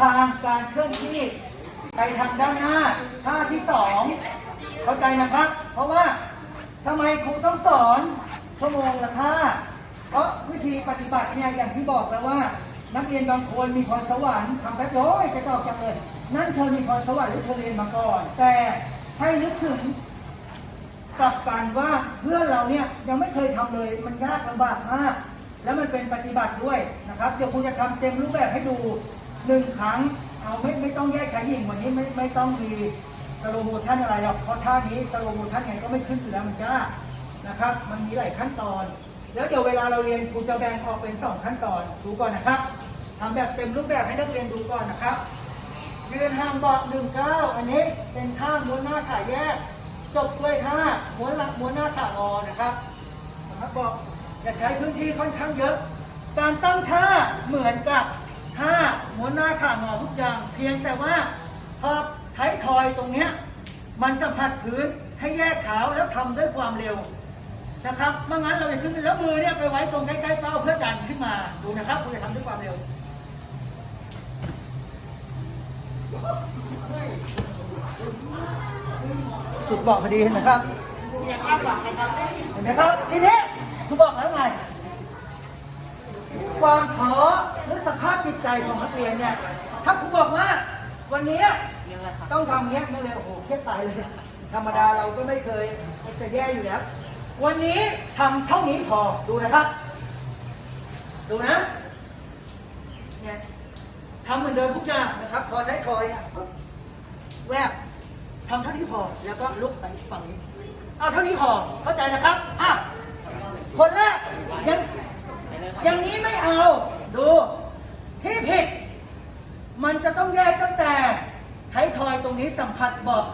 ทางการเคลื่อนที่ไปทางด้านหน้าท่าที่สองเข้าใจนะครับ เพราะว่าทำไมครูต้องสอนชั่วโมงละท่าเพราะวิธีปฏิบัติเนี่ยอย่างที่บอกแล้วว่า นักเรียนบางคนมีพรสวรรค์ทำแป๊บเดียวโอ้ยจะตอบจังเลย นั่นเธอมีพรสวรรค์หรือเธอเรียนมาก่อน แต่ให้นึกถึงกลับกันว่าเพื่อนเราเนี่ยยังไม่เคยทำเลยมันยากลำบากมาก แล้วมันเป็นปฏิบัติด้วยนะครับ เดี๋ยวครูจะทำเต็มรูปแบบให้ดู หนึ่งครั้งเอาไม่ไม่ต้องแยกชายหญิงวันนี้ไม่ไม่ต้องมีสโลโมชั่นอะไรหรอกเพราะท่านี้สโลโมชั่นไงก็ไม่ขึ้นอยู่แล้วมันยานะครับ มันมีหลายขั้นตอน แล้วเดี๋ยวเวลาเราเรียนครูจะแบ่งออกเป็นสองขั้นตอนดูก่อนนะครับทำแบบเต็มรูปแบบให้นักเรียนดูก่อนนะครับยืนห่างเบาะหนึ่งเก้าอันนี้เป็นท่าม้วนหน้าขาแยก จบด้วยท่าม้วนหลังม้วนหน้าขางอนะครับนะครับบอกจะใช้พื้นที่ค่อนข้างเยอะ การตั้งท่าเหมือนกับ ท่าม้วหน้าขางอทุกอย่าง เพียงแต่ว่าพอไทยทอยตรงเนี้ยมันสัมผัสพื้นให้แยกขาวแล้วทำด้วยความเร็วนะครับไม่งั้นเราจะขึ้นแล้วมือเนี่ยไปไว้ตรงใกล้ๆเป้าเพื่อดันขึ้นมาดูนะครับคุณจะทำด้วยความเร็วสุดบอกพอดีเห็นไหมครับเห็นไหมครับทีนี้คุณบอกแล้วไงความท้อ สภาพจิตใจของนักเรียนเนี่ย ถ้าคุณบอกว่า วันนี้ต้องทำเนี้ยนั่นเลยโอ้โหเครียดตายเลย ธรรมดาเราก็ไม่เคยจะแย่อยู่แล้ว วันนี้ทำเท่านี้พอดูนะครับ ดูนะเนี่ยทำเหมือนเดิมทุกอย่างนะครับ พอใช้คอยเนี่ยปุ๊บแวบทำเท่านี้พอ แล้วก็ลุกไปฝั่งนี้เอาเท่านี้พอเข้าใจนะครับอะคนแรกยังอย่างนี้ไม่เอา ดูที่ผิด มันจะต้องแยกตั้งแต่ไทยทอยตรงนี้สัมผัสบอก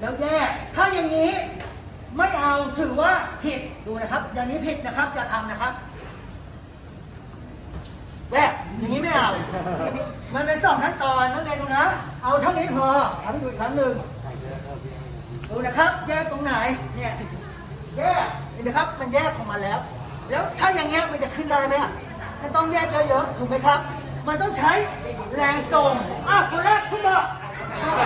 แล้วแยก ถ้าอย่างนี้ไม่เอาถือว่าผิดดูนะครับ อย่างนี้ผิดนะครับอย่าทำนะครับแวกอย่างนี้ไม่เอา มันเป็นสองขั้นตอนนักเรียนดูนะ เอาเท่านี้พอทำให้ดูอีกครั้งหนึ่งดูนะครับ แยกตรงไหน เนี่ย แยกเห็นไหมครับ มันแยกของมันแล้ว แล้วถ้าอย่างเงี้ยมันจะขึ้นได้ไหมอะมันต้องแยกเยอะๆถูกไหมครับ มันต้องใช้แรงส่งอะคนแรกขึ้นมา